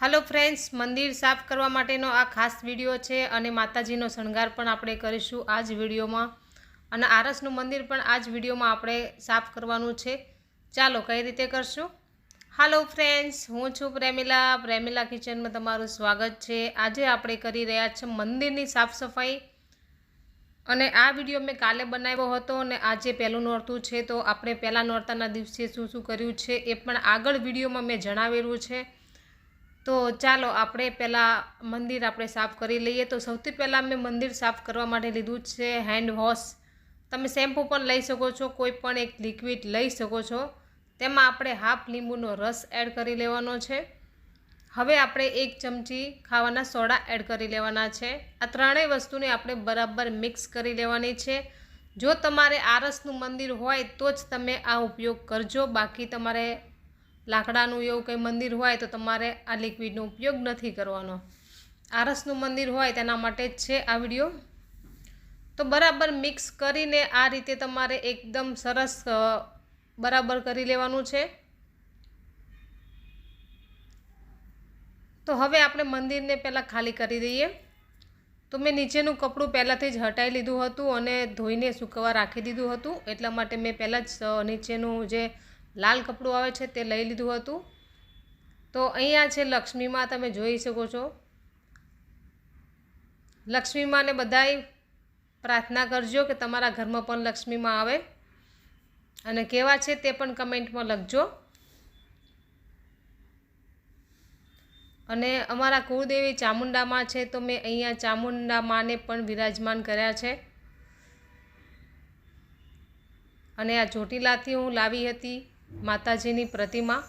હાલો friends મંદિર સાફ કરવા માટેનો આ ખાસ વીડિયો છે અને માતાજીનો શણગાર પણ આપણે કરીશું આ જ વિડીયોમાં. અને આરસનું મંદિર પણ આ જ વિડીયોમાં આપણે સાફ કરવાનું છે. ચાલો કઈ રીતે કરશું? હાલો ફ્રેન્ડ્સ હું છું પ્રેમિલા. પ્રેમિલા કિચનમાં તમારું સ્વાગત છે. આજે આપણે કરી રહ્યા છીએ મંદિરની સાફ સફાઈ. અને આ વીડિયો મેં કાલે બનાવ્યો હતો અને આજે પહેલું નોરતું છે, તો આપણે પહેલાં નોરતાના દિવસે શું શું કર્યું છે એ પણ આગળ વિડીયોમાં મેં જણાવેલું છે. તો ચાલો આપણે પહેલાં મંદિર આપણે સાફ કરી લઈએ. તો સૌથી પહેલાં મેં મંદિર સાફ કરવા માટે લીધું છે હેન્ડ વોશ તમે શેમ્પૂ પણ લઈ શકો છો, કોઈ પણ એક લિક્વિડ લઈ શકો છો. તેમાં આપણે હાફ લીંબુનો રસ એડ કરી લેવાનો છે. હવે આપણે એક ચમચી ખાવાના સોડા એડ કરી લેવાના છે. આ ત્રણેય વસ્તુને આપણે બરાબર મિક્સ કરી લેવાની છે. જો તમારે આરસનું મંદિર હોય તો જ તમે આ ઉપયોગ કરજો. બાકી તમારે લાકડાનું એવું કંઈ મંદિર હોય તો તમારે આ લિક્વિડનો ઉપયોગ નથી કરવાનો. આરસનું મંદિર હોય તેના માટે જ છે આ વીડિયો. તો બરાબર મિક્સ કરીને આ રીતે તમારે એકદમ સરસ બરાબર કરી લેવાનું છે. તો હવે આપણે મંદિરને પહેલાં ખાલી કરી દઈએ. તો મેં નીચેનું કપડું પહેલાંથી જ હટાવી લીધું હતું અને ધોઈને સૂકવવા રાખી દીધું હતું. એટલા માટે મેં પહેલાં જ નીચેનું જે લાલ કપડું આવે છે તે લઈ લીધું હતું. તો અહીંયા છે લક્ષ્મીમાં તમે જોઈ શકો છો. લક્ષ્મીમાંને બધાય પ્રાર્થના કરજો કે તમારા ઘરમાં પણ લક્ષ્મીમાં આવે. અને કેવા છે તે પણ કમેન્ટમાં લખજો. અને અમારા કુળદેવી ચામુંડામાં છે તો મેં અહીંયા ચામુંડા માને પણ વિરાજમાન કર્યા છે. અને આ ચોટીલાથી હું લાવી હતી. માતાજીની પ્રતિમા.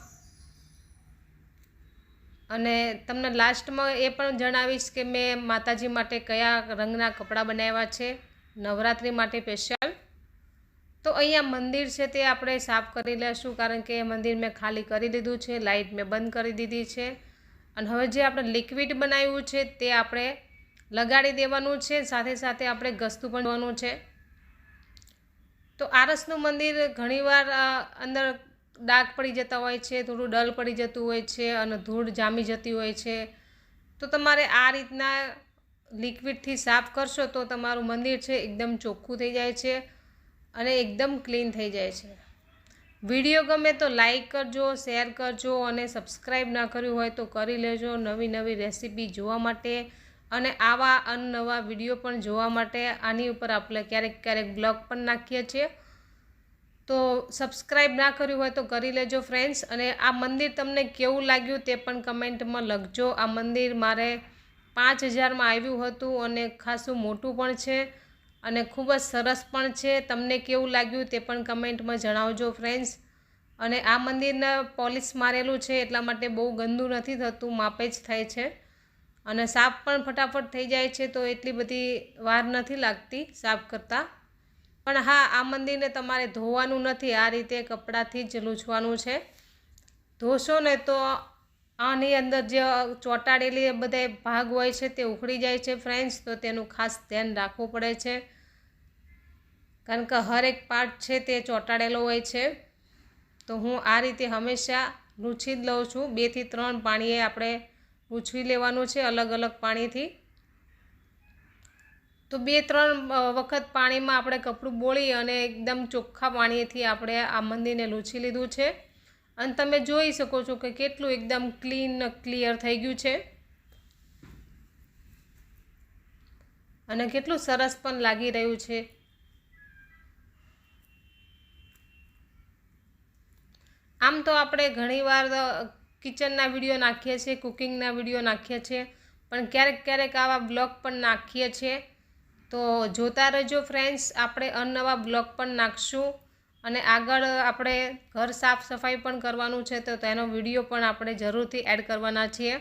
અને તમને લાસ્ટમાં એ પણ જણાવીશ કે મેં માતાજી માટે કયા રંગના કપડાં બનાવ્યા છે. નવરાત્રિ માટે સ્પેશિયલ તો અહીંયા મંદિર છે તે આપણે સાફ કરી લેશું કારણ કે મંદિર મેં ખાલી કરી દીધું છે લાઇટ મેં બંધ કરી દીધી છે. અને હવે જે આપણે લિક્વિડ બનાવ્યું છે તે આપણે લગાડી દેવાનું છે, સાથે સાથે આપણે ગસ્તું પણ છે. તો આરસનું મંદિર ઘણીવાર અંદર ડાઘ પડી જતા હોય છે, થોડું ડલ પડી જતું હોય છે અને ધૂળ જામી જતી હોય છે. તો તમારે આ રીતના લિક્વિડથી સાફ કરશો તો તમારું મંદિર છે એકદમ ચોખ્ખું થઈ જાય છે અને એકદમ ક્લીન થઈ જાય છે. વીડિયો ગમે તો લાઈક કરજો, શેર કરજો અને સબસ્ક્રાઈબ ના કર્યું હોય તો કરી લેજો નવી નવી રેસીપી જોવા માટે અને આવા અનનવા વીડિયો પણ જોવા માટે આની ઉપર આપણે ક્યારેક ક્યારેક બ્લોગ પણ નાખીએ છીએ. તો સબસ્ક્રાઈબ ના કર્યું હોય તો કરી લેજો ફ્રેન્ડ્સ અને આ મંદિર તમને કેવું લાગ્યું તે પણ કમેન્ટમાં લખજો. આ મંદિર મારે પાંચ હજારમાં આવ્યું હતું અને ખાસું મોટું પણ છે અને ખૂબ જ સરસ પણ છે. તમને કેવું લાગ્યું તે પણ કમેન્ટમાં જણાવજો ફ્રેન્ડ્સ અને આ મંદિરને પોલિશ મારેલું છે એટલા માટે બહુ ગંદુ નથી થતું, માપે જ થાય છે. અને સાફ પણ ફટાફટ થઈ જાય છે તો એટલી બધી વાર નથી લાગતી સાફ કરતાં. પણ હા, આ મંદિરને તમારે ધોવાનું નથી. આ રીતે કપડાથી જ લૂછવાનું છે. ધોશો ને તો આની અંદર જે ચોંટાડેલી બધા ભાગ હોય છે તે ઉખડી જાય છે ફ્રેન્ડ્સ તો તેનું ખાસ ધ્યાન રાખવું પડે છે. કારણ કે હરેક પાર્ટ છે તે ચોંટાડેલો હોય છે. તો હું આ રીતે હંમેશા લૂછી જ લઉં છું. બેથી ત્રણ પાણીએ આપણે લૂછવી લેવાનું છે અલગ અલગ પાણીથી. તો બે, ત્રણ વખત પાણીમાં આપણે કપડું બોળી અને એકદમ ચોખ્ખા પાણીથી આપણે આ મંદિરને લૂછી લીધું છે. અને તમે જોઈ શકો છો કે કેટલું એકદમ ક્લીન ક્લિયર થઈ ગયું છે. અને કેટલું સરસ પણ લાગી રહ્યું છે. આમ તો આપણે ઘણીવાર કિચનના વીડિયો નાખીએ છીએ, કુકિંગના વીડિયો નાખીએ છીએ, પણ ક્યારેક ક્યારેક આવા બ્લોગ પણ નાખીએ છીએ. તો જોતા રહેજો ફ્રેન્ડ્સ આપણે અનનવા બ્લોગ પણ નાખશું અને આગળ આપણે ઘર સાફ સફાઈ પણ કરવાનું છે તો તેનો વીડિયો પણ આપણે જરૂરથી એડ કરવાના છીએ.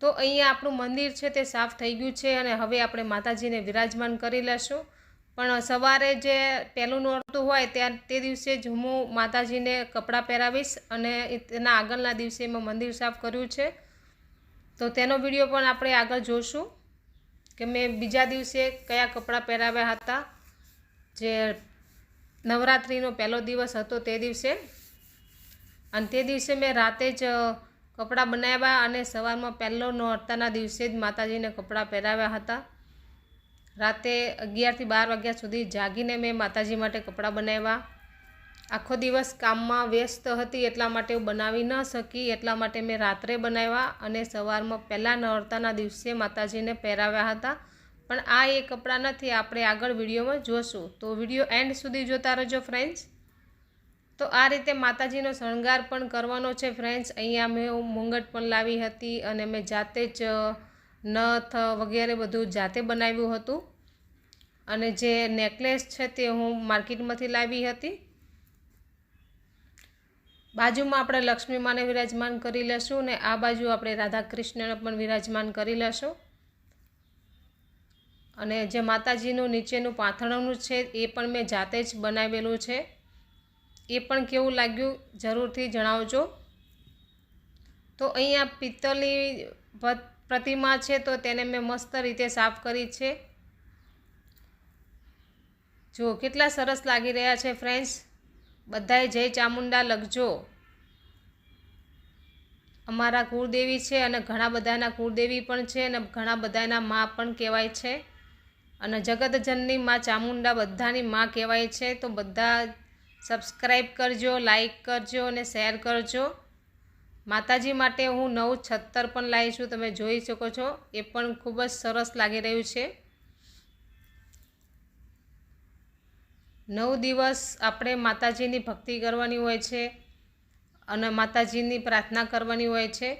તો અહીંયા આપણું મંદિર છે તે સાફ થઈ ગયું છે અને હવે આપણે માતાજીને વિરાજમાન કરી લેશું. પણ સવારે જે પહેલું નોરતું હોય ત્યાં તે દિવસે જ હું માતાજીને કપડાં પહેરાવીશ અને તેના આગળના દિવસે મેં મંદિર સાફ કર્યું છે. તો તેનો વીડિયો પણ આપણે આગળ જોશું. કે મેં બીજા દિવસે કયા કપડાં પહેરાવ્યા હતા, જે નવરાત્રિનો પહેલો દિવસ હતો તે દિવસે. અને તે દિવસે મેં રાતે જ કપડાં બનાવ્યા અને સવારમાં પહેલો નોરતાના દિવસે જ માતાજીને કપડાં પહેરાવ્યા હતા. રાતે અગિયારથી બાર વાગ્યા સુધી જાગીને મેં માતાજી માટે કપડાં બનાવ્યા. આખો દિવસ કામમાં વ્યસ્ત હતી એટલા માટે હું બનાવી ન શકી, એટલા માટે મેં રાત્રે બનાવ્યા અને સવારમાં પહેલાં નવરતાના દિવસે માતાજીને પહેરાવ્યા હતા. પણ આ એ કપડાં નથી, આપણે આગળ વિડીયોમાં જોશું. તો વીડિયો એન્ડ સુધી જોતા રહેજો ફ્રેન્ડ્સ. તો આ રીતે માતાજીનો શણગાર પણ કરવાનો છે ફ્રેન્ડ્સ. અહીંયા મેં મુંગટ પણ લાવી હતી અને મેં જાતે જ નથ વગેરે બધું જાતે બનાવ્યું હતું. અને જે નેકલેસ છે તે હું માર્કેટમાંથી લાવી હતી. બાજુમાં આપણે લક્ષ્મી માને વિરાજમાન કરી લેશું ને આ બાજુ આપણે રાધાકૃષ્ણને પણ વિરાજમાન કરી લેશું. અને જે માતાજીનું નીચેનું પાથરણનું છે, એ પણ મેં જાતે જ બનાવેલું છે. એ પણ કેવું લાગ્યું જરૂરથી જણાવજો. તો અહીંયા પિત્તળની પ્રતિમા છે, તો તેને મેં મસ્ત રીતે સાફ કરી છે. જો કેટલા સરસ લાગી રહ્યા છે ફ્રેન્ડ્સ બધાએ જય ચામુંડા લખજો. અમારા કુળદેવી છે અને ઘણા બધાના કુળદેવી પણ છે અને ઘણા બધાના મા પણ કહેવાય છે. અને જગતજનની માં ચામુંડા બધાની મા કહેવાય છે, તો બધા સબસ્ક્રાઈબ કરજો લાઈક કરજો અને શેર કરજો. માતાજી માટે હું નવું છત્તર પણ લાવી છું, તમે જોઈ શકો છો. એ પણ ખૂબ જ સરસ લાગી રહ્યું છે. નવ દિવસ આપણે માતાજીની ભક્તિ કરવાની હોય છે અને માતાજીની પ્રાર્થના કરવાની હોય છે.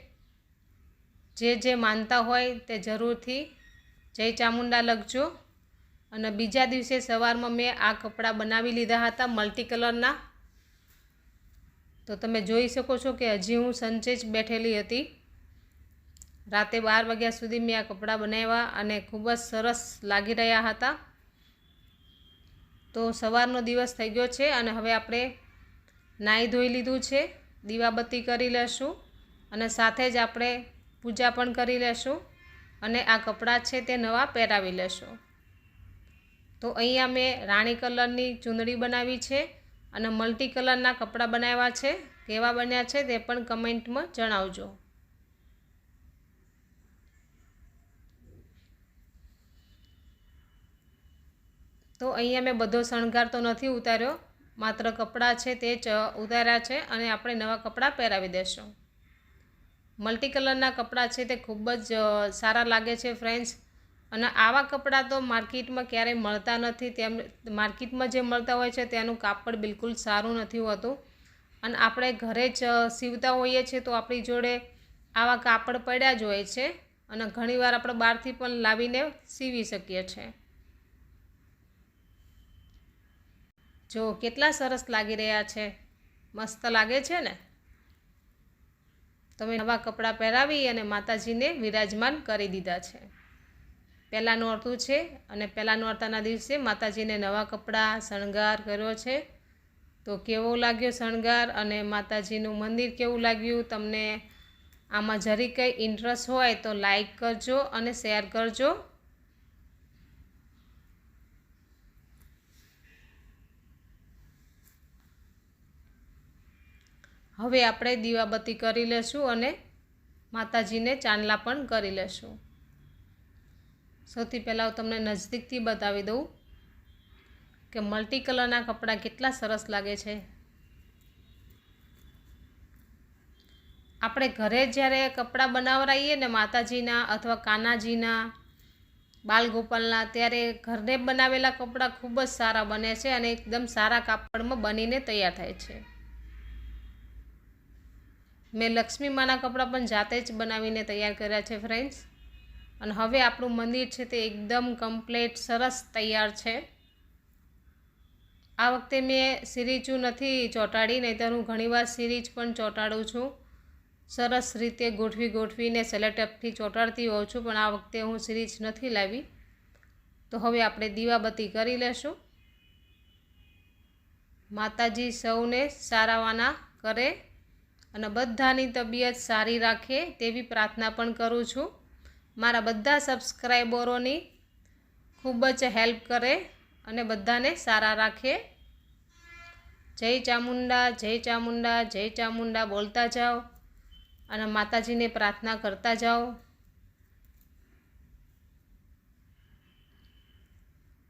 જે જે માનતા હોય તે જરૂરથી જય ચામુંડા લખજો. અને બીજા દિવસે સવારમાં મેં આ કપડાં બનાવી લીધા હતા મલ્ટી કલરના તો તમે જોઈ શકો છો કે હજી હું સંચે જ બેઠેલી હતી. રાતે બાર વાગ્યા સુધી મેં આ કપડાં બનાવ્યા અને ખૂબ જ સરસ લાગી રહ્યા હતા. તો સવારનો દિવસ થઈ ગયો છે અને હવે આપણે નાહી ધોઈ લીધું છે, દીવાબત્તી કરી લેશું અને સાથે જ આપણે પૂજા પણ કરી લેશું અને આ કપડાં છે તે નવા પહેરાવી લેશું. તો અહીંયા મેં રાણી કલરની ચૂંદડી બનાવી છે અને મલ્ટી કલરના કપડાં બનાવ્યા છે, કેવા બન્યા છે તે પણ કમેન્ટમાં જણાવજો. તો અહીંયા મેં બધો શણગાર તો નથી ઉતાર્યો. માત્ર કપડાં છે તે જ ઉતાર્યા છે અને આપણે નવા કપડાં પહેરાવી દેશું. મલ્ટી કલરના કપડાં છે તે ખૂબ જ સારા લાગે છે ફ્રેન્ડ્સ. અને આવા કપડાં તો માર્કેટમાં ક્યારેય મળતા નથી. તેમ, માર્કેટમાં જે મળતા હોય છે તેનું કાપડ બિલકુલ સારું નથી હોતું. અને આપણે ઘરે જ સીવતા હોઈએ છીએ તો આપણી જોડે આવા કાપડ પડ્યા જ હોય છે. અને ઘણીવાર આપણે બહારથી પણ લાવીને સીવી શકીએ છીએ. જો કેટલા સરસ લાગી રહ્યા છે. મસ્ત લાગે છે ને? તમે નવા કપડાં પહેરાવી અને માતાજીને વિરાજમાન કરી દીધા છે. પહેલાં નોરતું છે અને પહેલાં નોરતાના દિવસે માતાજીને નવા કપડાં, શણગાર કર્યો છે. તો કેવો લાગ્યો શણગાર અને માતાજીનું મંદિર કેવું લાગ્યું? તમને આમાં જરી કંઈ ઇન્ટરેસ્ટ હોય તો લાઈક કરજો અને શેર કરજો. હવે આપણે દીવાબત્તી કરી લેશું અને માતાજીને ચાંદલા પણ કરી લેશું. સૌથી પહેલાં હું તમને નજદીકથી બતાવી દઉં કે મલ્ટી કલરના કપડાં કેટલા સરસ લાગે છે. આપણે ઘરે જ્યારે કપડાં બનાવરાઈએ ને માતાજીના અથવા કાનાજીના, બાલગોપાલના, ત્યારે ઘરને બનાવેલા કપડાં ખૂબ જ સારા બને છે અને એકદમ સારા કાપડમાં બનીને તૈયાર થાય છે. મેં લક્ષ્મી માના કપડાં પણ જાતે જ બનાવીને તૈયાર કર્યા છે ફ્રેન્ડ્સ અને હવે આપણું મંદિર છે તે એકદમ કમ્પ્લેટ સરસ તૈયાર છે. આ વખતે મેં સિરીજું નથી ચોંટાડી, નહીંતર હું ઘણીવાર સિરીજ પણ ચોંટાડું છું. સરસ રીતે ગોઠવી ગોઠવીને સેલેટપથી ચોંટાડતી હોઉં છું, પણ આ વખતે હું સિરીજ નથી લાવી. તો હવે આપણે દીવાબત્તી કરી લેશું. માતાજી સૌને સારાવાના કરે. અને બધાની તબિયત સારી રાખે તેવી પ્રાર્થના પણ કરું છું. મારા બધા સબસ્ક્રાઈબરોની ખૂબ જ હેલ્પ કરે અને બધાને સારા રાખે. જય ચામુંડા જય ચામુંડા જય ચામુંડા બોલતા જાઓ અને માતાજીને પ્રાર્થના કરતા જાઓ.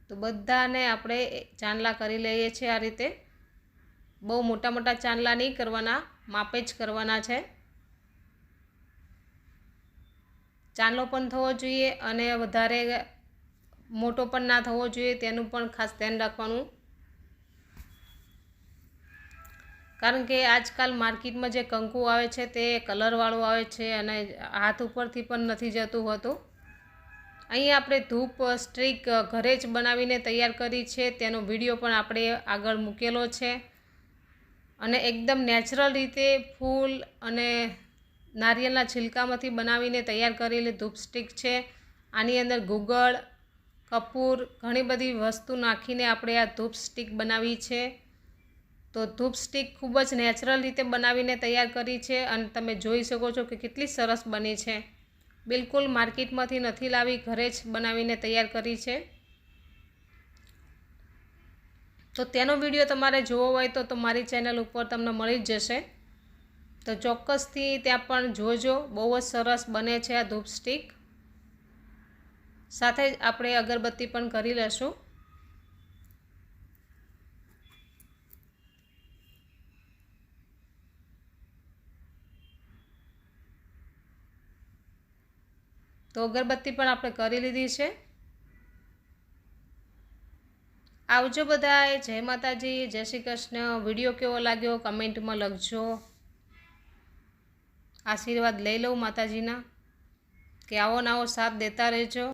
તો બધાને આપણે ચાંદલા કરી લઈએ છીએ આ રીતે. બહુ મોટા મોટા ચાંદલા નહીં કરવાના. માપે જ કરવાના છે. ચાંદલો પણ થવો જોઈએ અને વધારે મોટો પણ ના થવો જોઈએ તેનું પણ ખાસ ધ્યાન રાખવાનું. કારણ કે આજકાલ માર્કેટમાં જે કંકુ આવે છે તે કલરવાળું આવે છે અને હાથ ઉપરથી પણ નથી જતું હોતું. અહીં આપણે ધૂપ સ્ટ્રીક ઘરે જ બનાવીને તૈયાર કરી છે. તેનો વીડિયો પણ આપણે આગળ મૂકેલો છે. અને એકદમ નેચરલ રીતે ફૂલ અને નારિયેળના છિલકામાંથી બનાવીને તૈયાર કરેલી ધૂપ સ્ટિક છે. આની અંદર ગુગળ, કપૂર, ઘણી બધી વસ્તુ નાખીને આપણે આ ધૂપ સ્ટિક બનાવી છે. તો ધૂપ સ્ટિક ખૂબ જ નેચરલ રીતે બનાવીને તૈયાર કરી છે અને તમે જોઈ શકો છો કે કેટલી સરસ બની છે. બિલકુલ માર્કેટમાંથી નથી લાવી, ઘરે જ બનાવીને તૈયાર કરી છે. તો તેનો વીડિયો તમારે જોવો હોય તો મારી ચેનલ ઉપર તમને મળી જ જશે. તો ચોક્કસથી ત્યાં પણ જોજો, બહુ જ સરસ બને છે આ ધૂપ સ્ટીક. સાથે જ આપણે અગરબત્તી પણ કરી લેશું. તો અગરબત્તી પણ આપણે કરી લીધી છે. આવજો બધાએ. જય માતાજી, જય શ્રી કૃષ્ણ. વીડિયો કેવો લાગ્યો? કમેન્ટમાં લખજો. આશીર્વાદ લઈ લઉં માતાજીના. કે આવો નવો સાથ દેતા રહેજો.